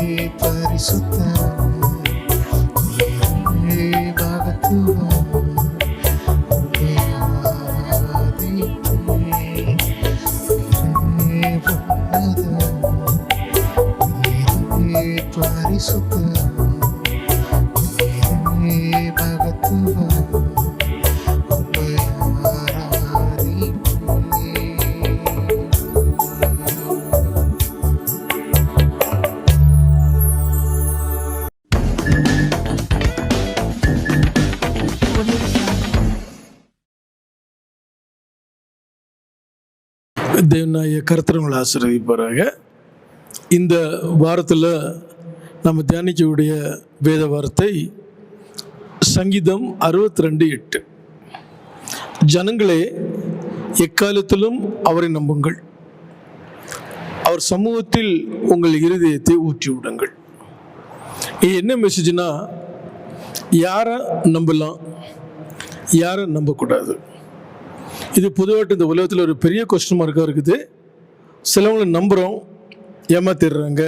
நீரே தேவநாய கருத்தரங்களை ஆசீர்வதிப்பாராக. இந்த வாரத்தில் நம்ம தியானிக்கக்கூடிய வேத வார்த்தை சங்கீதம் அறுபத்தி ரெண்டு எட்டு. ஜனங்களே எக்காலத்திலும் அவரை நம்புங்கள். அவர் சமூகத்தில் உங்கள் இருதயத்தை ஊற்றி விடுங்கள் இது என்ன மெசேஜ்னா யாரை நம்பலாம் யாரை நம்பக்கூடாது. இது பொதுவாக இந்த உலகத்தில் ஒரு பெரிய கொஸ்டின் மார்க்காக இருக்குது. சிலவங்களை நம்புகிறோம் ஏமாத்திடுறாங்க.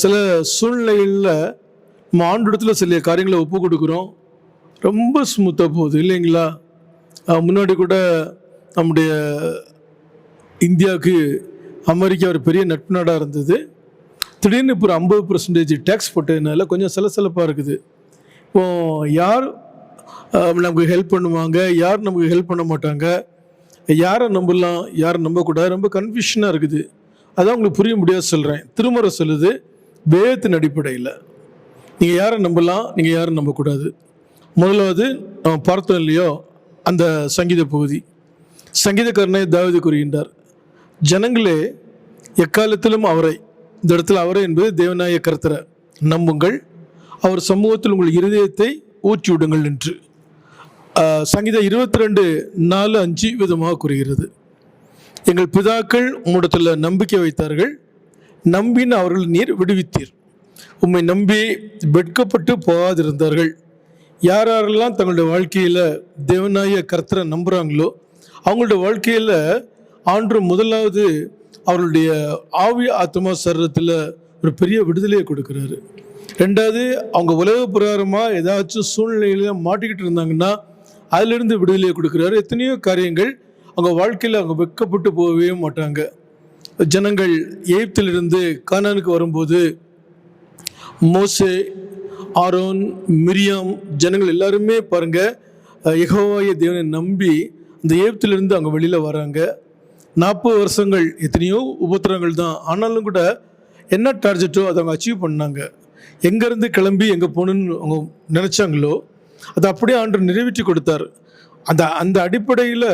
சில சூழ்நிலைகளில் நம்ம ஆண்டிடத்தில் சில காரியங்களை ஒப்பு கொடுக்குறோம். ரொம்ப ஸ்மூத்தாக போகுது இல்லைங்களா? முன்னாடி கூட நம்முடைய இந்தியாவுக்கு அமெரிக்கா ஒரு பெரிய நட்பு நாடாக இருந்தது. திடீர்னு இப்போ ஒரு ஐம்பது பர்சன்டேஜ் டேக்ஸ் போட்டதுனால கொஞ்சம் சிலசிலப்பாக இருக்குது. இப்போ யார் நமக்கு ஹெல்ப் பண்ணுவாங்க. யார் நமக்கு ஹெல்ப் பண்ண மாட்டாங்க? யாரை நம்பலாம்? யாரை நம்பக்கூடாது? ரொம்ப கன்ஃபியூஷனாக இருக்குது. அதான் உங்களுக்கு புரிய முடியாது சொல்கிறேன் திருமுறை சொல்லுது வேதத்தின் அடிப்படையில். நீங்கள் யாரை நம்பலாம்? நீங்கள் யாரை நம்பக்கூடாது. முதலாவது நம்ம பார்த்தோம் இல்லையோ அந்த சங்கீத பகுதி. சங்கீதக்காரனை தாவதி கூறுகின்றார் ஜனங்களே எக்காலத்திலும் அவரை இந்த இடத்துல அவரை என்பது தேவநாய கருத்தரை நம்புங்கள். அவர் சமூகத்தில் உங்கள் இருதயத்தை ஊற்றி விடுங்கள் என்று. சங்கீதம் இருபத்தி ரெண்டு நாலு அஞ்சு விதமாக கூறுகிறது. எங்கள் பிதாக்கள் உம்மிடத்தில் நம்பிக்கை வைத்தார்கள். நம்பின அவர்கள் நீர் விடுவித்தீர். உம்மை நம்பி வெட்கப்பட்டு போகாதிருந்தார்கள். யார் யாரெல்லாம் தங்களுடைய வாழ்க்கையில் தேவநாய கர்த்தரை நம்புகிறாங்களோ அவங்களுடைய வாழ்க்கையில் ஆண்டு முதலாவது அவர்களுடைய ஆவி ஆத்மா சரீரத்தில் ஒரு பெரிய விடுதலையை கொடுக்குறாரு. ரெண்டாவது அவங்க உலக பிரகாரமாக ஏதாச்சும் சூழ்நிலையில் மாட்டிக்கிட்டு இருந்தாங்கன்னா அதிலிருந்து விடுதலை கொடுக்குறாரு. எத்தனையோ காரியங்கள் அவங்க வாழ்க்கையில் அவங்க வெட்கப்பட்டு போகவே மாட்டாங்க. ஜனங்கள் எகிப்திலிருந்து கானானுக்கு வரும்போது மோசே ஆரோன் மிரியாம் ஜனங்கள் எல்லாருமே பாருங்க எகோவாய தேவனை நம்பி அந்த எகிப்திலிருந்து அவங்க வெளியில் வராங்க. நாற்பது வருஷங்கள் எத்தனையோ உபத்திரங்கள் தான். ஆனாலும் கூட என்ன டார்ஜெட்டோ அதை அவங்க அச்சீவ் பண்ணாங்க. எங்கேருந்து கிளம்பி எங்கே போகணுன்னு அவங்க நினச்சாங்களோ அதை அப்படியே ஆண்டு நிறைவேற்றி கொடுத்தார். அந்த அந்த அடிப்படையில்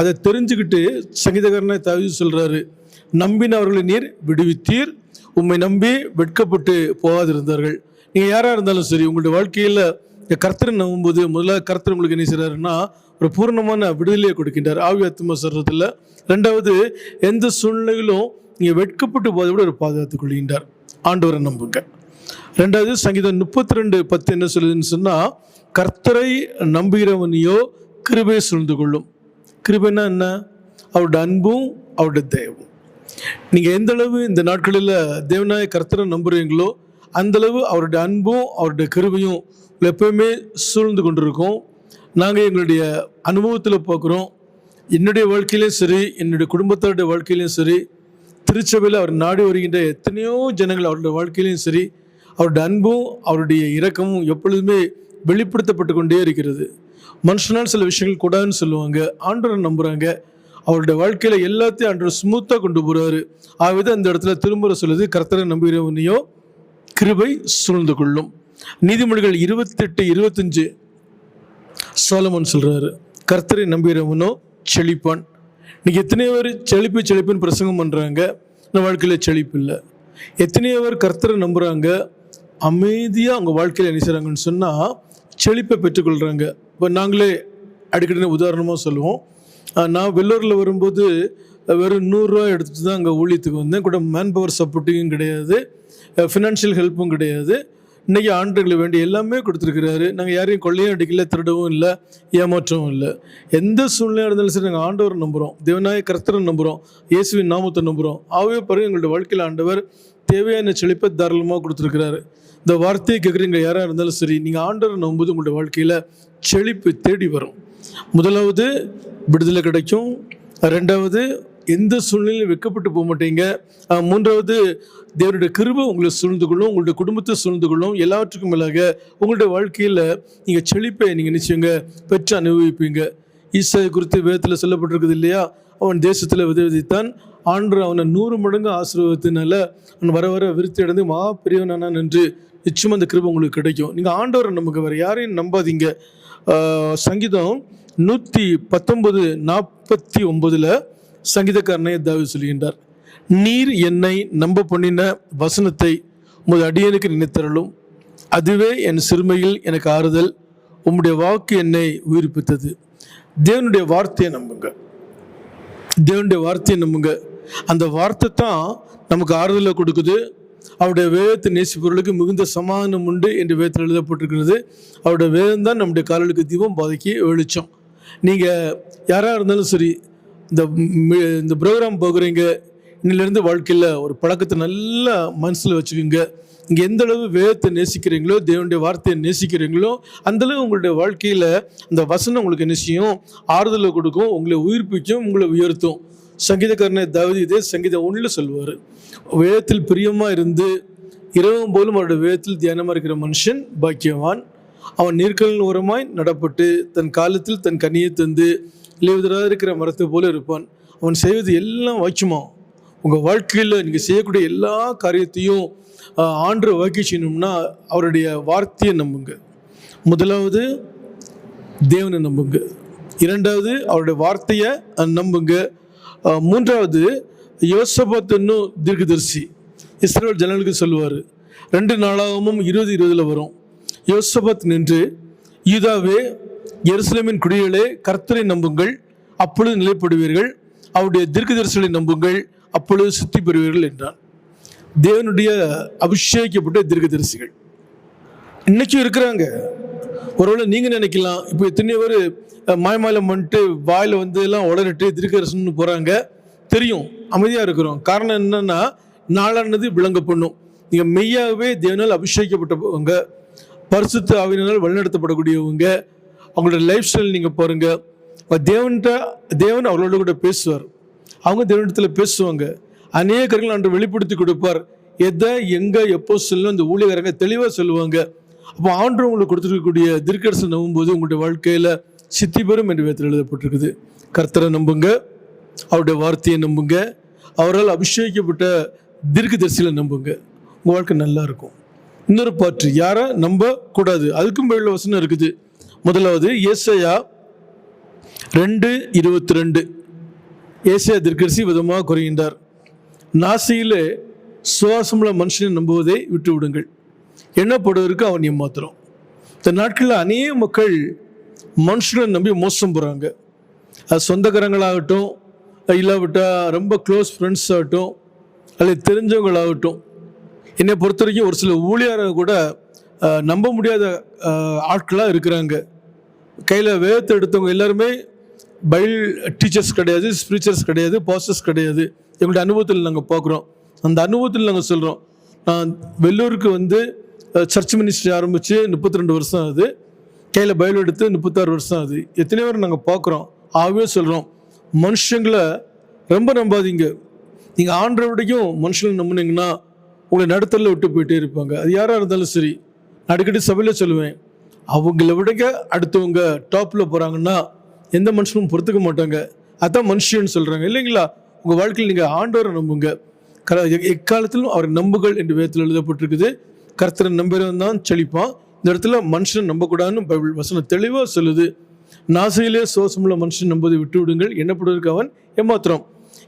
அதை தெரிஞ்சுக்கிட்டு சங்கீதகரனை தவிர சொல்கிறாரு நம்பினவர்களை நீர் விடுவித்தீர். உம்மை நம்பி வெட்கப்பட்டு போகாதிருந்தார்கள். நீங்கள் யாராக இருந்தாலும் சரி உங்களுடைய வாழ்க்கையில் இந்த கர்த்தரை நம்பும்போது முதல்ல கர்த்தர் உங்களுக்கு என்ன செய்கிறாருன்னா ஒரு பூர்ணமான விடுதலையை கொடுக்கின்றார். ஆவி ஆத்மா சொல்கிறதுல ரெண்டாவது எந்த சூழ்நிலையிலும் நீங்கள் வெட்கப்பட்டு போவதை விட ஒரு பாதுகாத்துக் கொள்கின்றார். ஆண்டவரை நம்புங்க. ரெண்டாவது சங்கீதம் முப்பத்தி ரெண்டு பத்து என்ன சொல்லுதுன்னு சொன்னால் கர்த்தரை நம்புகிறவனையோ கிருபை சூழ்ந்து கொள்ளும். கிருபைன்னா என்ன? அவருடைய அன்பும் அவருடைய தயவும். நீங்கள் எந்த அளவு இந்த நாட்களில் தேவநாய கர்த்தரை நம்புகிறீங்களோ அந்த அளவு அவருடைய அன்பும் அவருடைய கிருபையும் உங்களை எப்பவுமே சூழ்ந்து கொண்டிருக்கும். நாங்கள் எங்களுடைய அனுபவத்தில் பார்க்குறோம். என்னுடைய வாழ்க்கையிலையும் சரி என்னுடைய குடும்பத்தாருடைய வாழ்க்கையிலையும் சரி திருச்சபையில் அவர் நாடி வருகின்ற எத்தனையோ ஜனங்கள் அவருடைய வாழ்க்கையிலையும் சரி அவருடைய அன்பும் அவருடைய இரக்கமும் எப்பொழுதுமே வெளிப்படுத்தப்பட்டு கொண்டே இருக்கிறது. மனுஷனால் சில விஷயங்கள் கூடாதுன்னு சொல்லுவாங்க. ஆண்டவரை நம்புகிறாங்க அவருடைய வாழ்க்கையில் எல்லாத்தையும் ஆண்டவர் ஸ்மூத்தாக கொண்டு போகிறாரு ஆகவே அந்த இடத்துல திரும்புற சொல்லுது கர்த்தரை நம்புகிறவனையோ கிருபை சூழ்ந்து கொள்ளும். நீதிமொழிகள் இருபத்தெட்டு இருபத்தஞ்சு சோலமன் சொல்கிறாரு கர்த்தரை நம்புகிறவனோ செழிப்பான். இன்னைக்கு எத்தனையோ பேர் செழிப்பு செழிப்புன்னு பிரசங்கம் பண்ணுறாங்க நம்ம வாழ்க்கையில் செழிப்பு இல்லை. எத்தனையோ பேர் கர்த்தரை நம்புகிறாங்க அமைதியாக அவங்க வாழ்க்கையில் என்ன செய்கிறாங்கன்னு சொன்னால் செழிப்பை பெற்றுக்கொள்கிறாங்க இப்போ நாங்களே அடிக்கடி உதாரணமாக சொல்லுவோம். நான் வெள்ளூரில் வரும்போது வெறும் நூறுரூவா எடுத்துட்டு தான் அங்கே ஊழியத்துக்கு வந்தேன். கூட மேன் பவர் சப்போர்ட்டிங்கும் கிடையாது. ஃபினான்ஷியல் ஹெல்ப்பும் கிடையாது. இன்றைக்கி ஆண்டுகளுக்கு வேண்டிய எல்லாமே கொடுத்துருக்கிறாரு. நாங்கள் யாரையும் கொள்ளையும் அடிக்கல திருடவும் இல்லை ஏமாற்றவும் இல்லை. எந்த சூழ்நிலையாக இருந்தாலும் சரி நாங்கள் ஆண்டவரை நம்புகிறோம் தேவநாய கர்த்தரை நம்புகிறோம் இயேசுவின் நாமத்தை நம்புகிறோம் ஆகவே பிறகு எங்களுடைய வாழ்க்கையில் ஆண்டவர் தேவையான செழிப்பை தாராளமாக கொடுத்துருக்கிறாரு. இந்த வார்த்தையை கேட்குறீங்க யாராக இருந்தாலும் சரி நீங்கள் ஆண்டவரை நம்பும்போது உங்களுடைய வாழ்க்கையில் செழிப்பு தேடி வரும். முதலாவது விடுதலை கிடைக்கும். ரெண்டாவது எந்த சூழ்நிலையும் வெக்கப்பட்டு போக மாட்டீங்க. மூன்றாவது தேவனுடைய கிருபை உங்களை சூழ்ந்து கொள்ளும் உங்களுடைய குடும்பத்தை சூழ்ந்து கொள்ளும் எல்லாவற்றுக்கும் மேலாக உங்களுடைய வாழ்க்கையில் நீங்கள் செழிப்பை நீங்கள் நிச்சயங்க பெற்று அனுபவிப்பீங்க. ஈசாயை குறித்து வேதத்தில் சொல்லப்பட்டிருக்குது இல்லையா? அவன் தேசத்தில் விதை விதைத்தான் ஆண்டு அவனை நூறு மடங்கு ஆசீர்வாதத்தினால அவன் வர வர விருத்தி அடைந்து மா பெரியவனானா நின்று நிச்சயம் அந்த கிருபை உங்களுக்கு கிடைக்கும். நீங்கள் ஆண்டவரை நமக்கு வேறு யாரையும் நம்பாதீங்க. சங்கீதம் நூற்றி பத்தொன்பது நாற்பத்தி ஒன்பதில் சங்கீதக்காரனை தாவி சொல்கின்றார் நீர் என்னை நம்ப பண்ணின வசனத்தை உமது அடியனுக்கு நினைத்தரலும் அதுவே என் சிறுமையில் எனக்கு ஆறுதல். உம்முடைய வாக்கு என்னை உயிர்ப்பித்தது. தேவனுடைய வார்த்தையை நம்புங்க. தேவனுடைய வார்த்தையை நம்புங்க. அந்த வார்த்தை தான் நமக்கு ஆறுதலை கொடுக்குது. அவருடைய வேதத்தை நேசிப்பவர்களுக்கு மிகுந்த சமாதானம் உண்டு என்று வேதத்தில் எழுதப்பட்டிருக்கிறது. அவருடைய வேதம் தான் நம்முடைய கால்களுக்கு தீபம் பாதைக்கு வெளிச்சம். நீங்கள் யாராக இருந்தாலும் சரி இந்த இந்த ப்ரோக்ராம் போகிறீங்க இன்னிலேருந்து வாழ்க்கையில் ஒரு பழக்கத்தை நல்லா மனசில் வச்சுக்கோங்க. இங்கே எந்த அளவு வேதத்தை நேசிக்கிறீங்களோ தேவனுடைய வார்த்தையை நேசிக்கிறீங்களோ அந்த அளவு உங்களுடைய வாழ்க்கையில் அந்த வசனம் உங்களுக்கு என்ன செய்யும்? ஆறுதலை கொடுக்கும் உங்களை உயிர்ப்பிக்கும் உங்களை உயர்த்தும். சங்கீதக்காரனை தாவதி இதே சங்கீதம் ஒன்றில் சொல்லுவார். வேதத்தில் பிரியமாக இருந்து இரவும் போலும் அவருடைய வேதத்தில் தியானமாக இருக்கிற மனுஷன் பாக்கியவான். அவன் நீர்க்கலின் உரமாய் நடப்பட்டு தன் காலத்தில் தன் கனியை தந்து இலையுதிராக இருக்கிற மரத்தை போல இருப்பான். அவன் செய்வது எல்லாம் வாய்க்குமா உங்கள் வாழ்க்கையில் நீங்கள் செய்யக்கூடிய எல்லா காரியத்தையும் ஆண்டு வாக்கி செய்யணும்னா அவருடைய வார்த்தையை நம்புங்க. முதலாவது தேவனை நம்புங்க. இரண்டாவது அவருடைய வார்த்தையை நம்புங்க. மூன்றாவது யோசபாத் என்னும் தீர்க்கதரிசி. இஸ்ரேல் ஜனங்களுக்கு சொல்லுவார் ரெண்டு நாளாகவும் இருபது இருபதில் வரும். யோசபாத் நின்று யூதாவே எருசலேமின் குடிகளே கர்த்தரை நம்புங்கள் அப்பொழுது நிலைப்படுவீர்கள். அவருடைய தீர்க்கதரிசிகளை நம்புங்கள் அப்பொழுது சுத்தி பெறுவீர்கள் என்றான் தேவனுடைய அபிஷேகிக்கப்பட்ட தீர்க்கதரிசிகள். இன்னைக்கும் இருக்கிறாங்க. ஒருவேளை நீங்க நினைக்கலாம். இப்போ எத்தனையோ பேர் மாயமாலம் வந்துட்டு வாயில் வந்து எல்லாம் உடனிட்டு திருக்கரசன்னு போறாங்க. தெரியும் அமைதியா இருக்கிறோம். காரணம் என்னன்னா நாளானது விளங்க பண்ணும். நீங்க மெய்யாகவே தேவனால் அபிஷேகிக்கப்பட்டவங்க பரிசுத்த ஆவியினால் வழிநடத்தப்படக்கூடியவங்க அவங்களோட லைஃப் ஸ்டைல் நீங்க பாருங்க. தேவன்கிட்ட தேவன் அவர்களோட கூட பேசுவார். அவங்க தேவனிடத்தில் பேசுவாங்க. அநேகர்கள் அன்று வெளிப்படுத்தி கொடுப்பார். எதை எங்க எப்போ சொல்லணும் இந்த ஊழியக்காரங்க தெளிவாக சொல்லுவாங்க. அப்போ ஆண்டு உங்களுக்கு கொடுத்துருக்கக்கூடிய திருக்கரசை நம்பும்போது உங்களுடைய வாழ்க்கையில் சித்தி பெறும் என்று விதத்தில் எழுதப்பட்டிருக்குது. கர்த்தரை நம்புங்க அவருடைய வார்த்தையை நம்புங்க அவரால் அபிஷேகிக்கப்பட்ட தீர்க்கதரிசிகளை நம்புங்க. உங்கள் வாழ்க்கை நல்லா இருக்கும். இன்னொரு பாற்று யாரை நம்ப கூடாது அதுக்கும் மேல வசனம் இருக்குது. முதலாவது ஏசையா ரெண்டு இருபத்தி ரெண்டு ஏசையா திருக்கரிசி விதமாக குறைகின்றார். நாசியிலே சுவாசமுள்ள மனுஷனை நம்புவதை விட்டு விடுங்கள் எண்ணப்படுவதற்கு அவன் ஏமாத்திரம் இந்த நாட்களில் அநேக மக்கள் மனுஷனை நம்பி மோசம் போகிறாங்க அது சொந்தக்காரங்களாகட்டும் இல்லாவிட்டால் ரொம்ப க்ளோஸ் ஃப்ரெண்ட்ஸ் ஆகட்டும் அல்லது தெரிஞ்சவங்களாகட்டும். என்னை பொறுத்த வரைக்கும் ஒரு சில ஊழியரை கூட நம்ப முடியாத ஆட்களாக இருக்கிறாங்க. கையில் வேதத்தை எடுத்தவங்க எல்லாருமே பைல் டீச்சர்ஸ் கிடையாது ஸ்பிரிச்சர்ஸ் கிடையாது பாஸ்டர்ஸ் கிடையாது. எங்களுடைய அனுபவத்தில் நாங்கள் பார்க்குறோம். அந்த அனுபவத்தில் நாங்கள் சொல்கிறோம் நான் வெள்ளூருக்கு வந்து சர்ச் மினிஸ்ட்ரி ஆரம்பித்து முப்பத்தி ரெண்டு வருஷம் ஆகுது. கையில் பயில் எடுத்து முப்பத்தாறு வருஷம் ஆகுது. எத்தனை பேர் நாங்கள் பார்க்குறோம். ஆகவே சொல்கிறோம் மனுஷங்களை ரொம்ப நம்பாதீங்க. நீங்கள் ஆண்டவருடையும் மனுஷங்களை நம்புனீங்கன்னா உங்களை நடுத்தரில் விட்டு போயிட்டே இருப்பாங்க. அது யாராக இருந்தாலும் சரி. நான் அடிக்கடி சபையில் சொல்லுவேன். அவங்கள விடங்க. அடுத்தவங்க டாப்பில் போகிறாங்கன்னா எந்த மனுஷனும் பொறுத்துக்க மாட்டாங்க. அதான் மனுஷன்னு சொல்கிறாங்க இல்லைங்களா? உங்கள் வாழ்க்கையில் நீங்கள் ஆண்டவரை நம்புங்க. கர எக்காலத்திலும் அவரை நம்புகள் என்று வேதத்தில் எழுதப்பட்டிருக்குது. கர்த்தரை நம்புறவன் தான் செழிப்பான். இந்த இடத்துல மனுஷன் நம்பக்கூடாதுன்னு பைபிள் வசனம் தெளிவாக சொல்லுது. நாசையிலே சோசமுள்ள மனுஷன் நம்புவதை விட்டு விடுங்கள் என்னப்படுவதற்கு அவன் ஏமாத்திரம்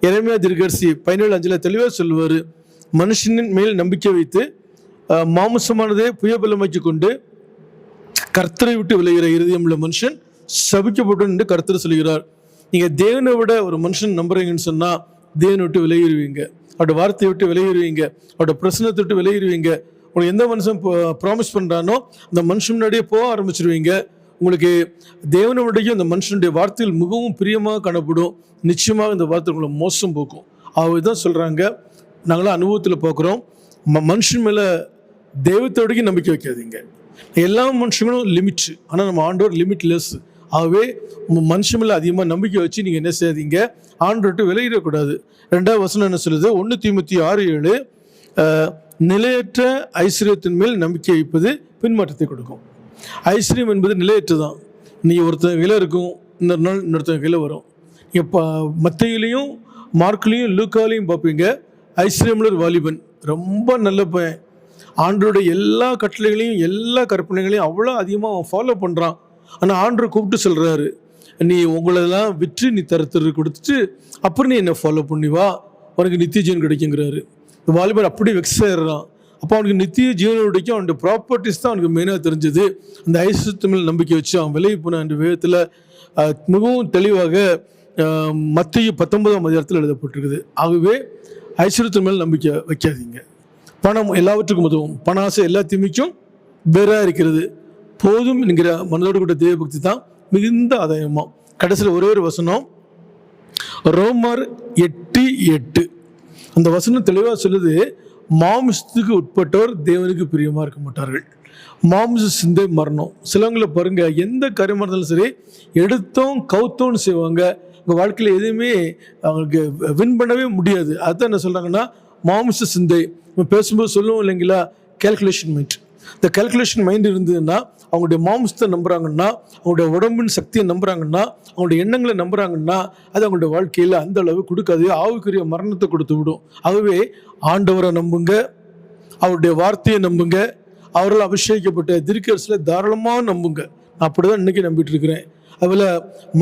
இறைமையா திருகரிசி பதினேழு அஞ்சில் தெளிவாக சொல்லுவார். மனுஷனின் மேல் நம்பிக்கை வைத்து மாமசமானதே மாமிசமானதை புயபலமாக்கி கொண்டு கர்த்தரை விட்டு விளைகிற இருதயம் உள்ள மனுஷன் சபிக்கப்பட்டு என்று கர்த்தர் சொல்கிறார். நீங்கள் தேவனை விட ஒரு மனுஷன் நம்புறீங்கன்னு சொன்னால் தேவனை விட்டு விலகிடுவீங்க. அவரோட வார்த்தையை விட்டு விலகிடுவீங்க. அவரோட பிரசனத்தை விட்டு விலகிடுவீங்க. உங்களுக்கு எந்த மனுஷன் ப்ராமிஸ் பண்ணுறானோ அந்த மனுஷன் முன்னாடியே போக ஆரம்பிச்சிருவீங்க. உங்களுக்கு தேவனுடைய அந்த மனுஷனுடைய வார்த்தையில் மிகவும் பிரியமாக காணப்படும். நிச்சயமாக இந்த வார்த்தை உங்களை மோசம் போக்கும். அவர் தான் சொல்கிறாங்க நாங்களாம் அனுபவத்தில் பார்க்குறோம். ம மனுஷன் மேலே தெய்வத்தோடையும் நம்பிக்கை வைக்காதீங்க. எல்லா மனுஷங்களும் லிமிட் ஆனால் நம்ம ஆண்டோர் லிமிட்லெஸ் ஆகவே மனுஷன் மேலே அதிகமாக நம்பிக்கை வச்சு நீங்கள் என்ன செய்யாதீங்க. ஆண்டோட்டு விலகிடக்கூடாது. ரெண்டாவது வசனம் என்ன சொல்லுது? ஒன்று தீமுத்தி ஆறு ஏழு நிலையற்ற ஐஸ்வர்யத்தின் மேல் நம்பிக்கை வைப்பது பின்மாற்றத்தை கொடுக்கும். ஐஸ்வர்யம் என்பது நிலையற்றதான் நீங்கள் ஒருத்தன் கையில் இருக்கும் இன்னொரு நாள் இன்னொருத்தன் கையில் வரும். இப்போ மத்தையிலையும் மார்க்லேயும் லூக்காலையும் பார்ப்பீங்க. ஐஸ்வர்யமுள்ள ஒரு வாலிபன் ரொம்ப நல்ல பையன். ஆண்டோடைய எல்லா கட்டளைகளையும் எல்லா கற்பனைகளையும் அவ்வளோ அதிகமாக அவன் ஃபாலோ பண்ணுறான் ஆனால் ஆண்டவர் கூப்பிட்டு சொல்கிறாரு நீ உங்களெல்லாம் விற்று நீ தரத்தரு கொடுத்துட்டு அப்புறம் நீ என்னை ஃபாலோ பண்ணி வா. உனக்கு நித்திய கிடைக்குங்கிறாரு. இந்த வாலிபர் அப்படி வெக்ஸ் ஆயிடுறான். அப்போ அவனுக்கு நித்திய ஜீவனை கிடைக்கும். அவனுடைய ப்ராப்பர்ட்டிஸ் தான் அவனுக்கு மெயினாக தெரிஞ்சது. அந்த ஐஸ்வர்யத்து மேல் நம்பிக்கை வச்சு அவன் விலகி போன என்ற வேகத்தில் மிகவும் தெளிவாக மத்திய பத்தொன்பதாம் அதிகாரத்தில் எழுதப்பட்டிருக்குது. ஆகவே ஐஸ்வர்யத்தின் மேல் நம்பிக்கை வைக்காதீங்க. பணம் எல்லாவற்றுக்கும் உதவும். பண ஆசை எல்லா தீமைக்கும் வேறாக இருக்கிறது. போதும் என்கிற மனதோடு கூட தேவபக்தி தான் மிகுந்த ஆதாயமாக கடைசியில் ஒரே ஒரு வசனம். ரோமர் எட்டு எட்டு. அந்த வசனம் தெளிவாக சொல்லுது மாமிசத்துக்கு உட்பட்டோர் தேவனுக்கு பிரியமாக இருக்க மாட்டார்கள். மாமிச சிந்தை மரணம். சிலவங்களை பாருங்க எந்த காரியமாக இருந்தாலும் சரி எடுத்தோம் கவுத்தோன்னு செய்வாங்க. உங்கள் வாழ்க்கையில் எதுவுமே அவங்களுக்கு வின் பண்ணவே முடியாது. அதுதான் என்ன சொல்கிறாங்கன்னா மாமிச சிந்தை. பேசும்போது சொல்லுவோம் இல்லைங்களா கேல்குலேஷன் மைண்ட் இந்த கால்குலேஷன் மைண்ட் இருந்ததுன்னா அவங்களுடைய மாம்சத்தை நம்புகிறாங்கன்னா அவங்களுடைய உடம்பின் சக்தியை நம்புகிறாங்கன்னா அவங்களுடைய எண்ணங்களை நம்புகிறாங்கன்னா அது அவங்களுடைய வாழ்க்கையில் அந்த அளவு கொடுக்காது. ஆவுக்குரிய மரணத்தை கொடுத்து விடும். ஆகவே ஆண்டவரை நம்புங்க அவருடைய வார்த்தையை நம்புங்க அவரால் அபிஷேகிக்கப்பட்ட திருக்கரசில் தாராளமாக நம்புங்க. நான் அப்படி தான் இன்றைக்கி நம்பிட்டு இருக்கிறேன். அதில்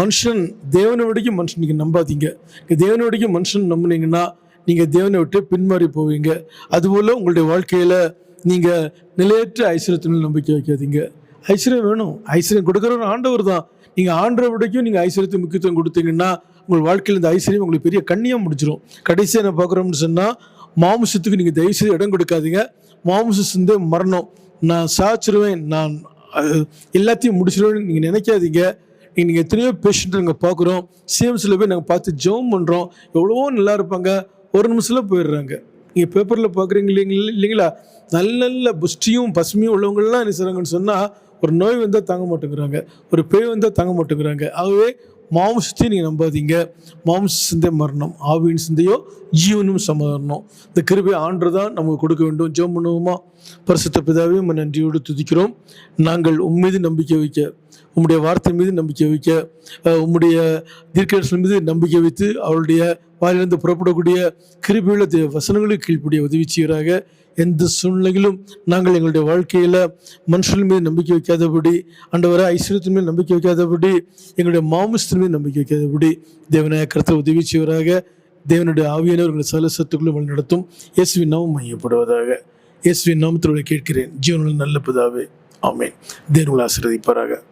மனுஷன் தேவனை விடைக்கும் மனுஷன் நீங்கள் நம்பாதீங்க. நீங்கள் தேவனை விடைக்கும் மனுஷன் நம்புனீங்கன்னா நீங்கள் தேவனை விட்டு பின்மாறி போவீங்க. அதுபோல் உங்களுடைய வாழ்க்கையில் நீங்கள் நிலையற்ற ஐஸ்வர்யத்தின் நம்பிக்கை வைக்காதீங்க. ஐஸ்வர்யம் வேணும். ஐஸ்வர்யம் கொடுக்குறவர் ஆண்டவர் தான். நீங்கள் ஆண்டவரை விடைக்கும் நீங்கள் ஐஸ்வர்யத்துக்கு முக்கியத்துவம் கொடுத்தீங்கன்னா உங்கள் வாழ்க்கையில் இந்த ஐஸ்வர்யம் உங்களுக்கு பெரிய கண்ணியாக முடிச்சிடும் கடைசியாக என்ன பார்க்குறோம்னு சொன்னால் மாமிசத்துக்கு நீங்கள் தயவுசெய்து இடம் கொடுக்காதீங்க. மாமிச மரணம். நான் சாச்சிருவேன். நான் எல்லாத்தையும் முடிச்சிருவேன் நீங்கள் நினைக்காதீங்க. நீங்கள் நீங்கள் எத்தனையோ பேஷண்ட் நாங்கள் பார்க்குறோம். சிஎம்சியில் போய் நாங்கள் பார்த்து ஜெபம் பண்ணுறோம் எவ்வளவோ நல்லா இருப்பாங்க. ஒரு நிமிஷத்தில் போயிடுறாங்க. நீங்கள் பேப்பரில் பார்க்குறீங்க இல்லைங்களா இல்லைங்களா? நல்ல நல்ல புஷ்டியும் பசுமையும் உள்ளவங்கள்லாம் என்ன செய்கிறாங்கன்னு சொன்னால் ஒரு நோய் வந்தால் தாங்க மாட்டேங்கிறாங்க. ஒரு பேய் வந்தால் தாங்க மாட்டேங்கிறாங்க. ஆகவே மாம்சத்தையும் நீங்கள் நம்பாதீங்க. மாம்ச சிந்தை மரணம் ஆவியின் சிந்தையோ ஜீவனும் சமாதானம். இந்த கிருபை ஆண்டு தான் நமக்கு கொடுக்க வேண்டும். ஜெபம் பண்ணுவோமா? பரிசுத்த பிதாவே நம்ம நன்றியோடு துதிக்கிறோம். நாங்கள் உம்மீது நம்பிக்கை வைக்க உம்முடைய வார்த்தை மீது நம்பிக்கை வைக்க உம்முடைய தீர்க்கதரிசனம் மீது நம்பிக்கை வைத்து அவருடைய வாயிலிருந்து புறப்படக்கூடிய கிருபியுள்ள தேவ வசனங்களுக்கு கீழ்ப்படிய உதவி செய்கிறாக எந்த சூழ்நிலையிலும் நாங்கள் எங்களுடைய வாழ்க்கையில் மனுஷன் மீது நம்பிக்கை வைக்காதபடி அண்டவரை ஐஸ்வர்யத்தின் மீது நம்பிக்கை வைக்காதபடி எங்களுடைய மாமிசத்தின் மீது நம்பிக்கை வைக்காதபடி தேவநாய கருத்தை உதவி செய்வராக தேவனுடைய ஆவியானவர்களை சல சத்துக்களும் வழி நடத்தும். இயேசுவின் நாமம் மையப்படுவதாக இயேசுவின் நாமத்தில் கேட்கிறேன். ஜீவனில் நல்ல பிதாவே. ஆமென். தேவனுங்களை ஆசீர்வதிப்பாராக.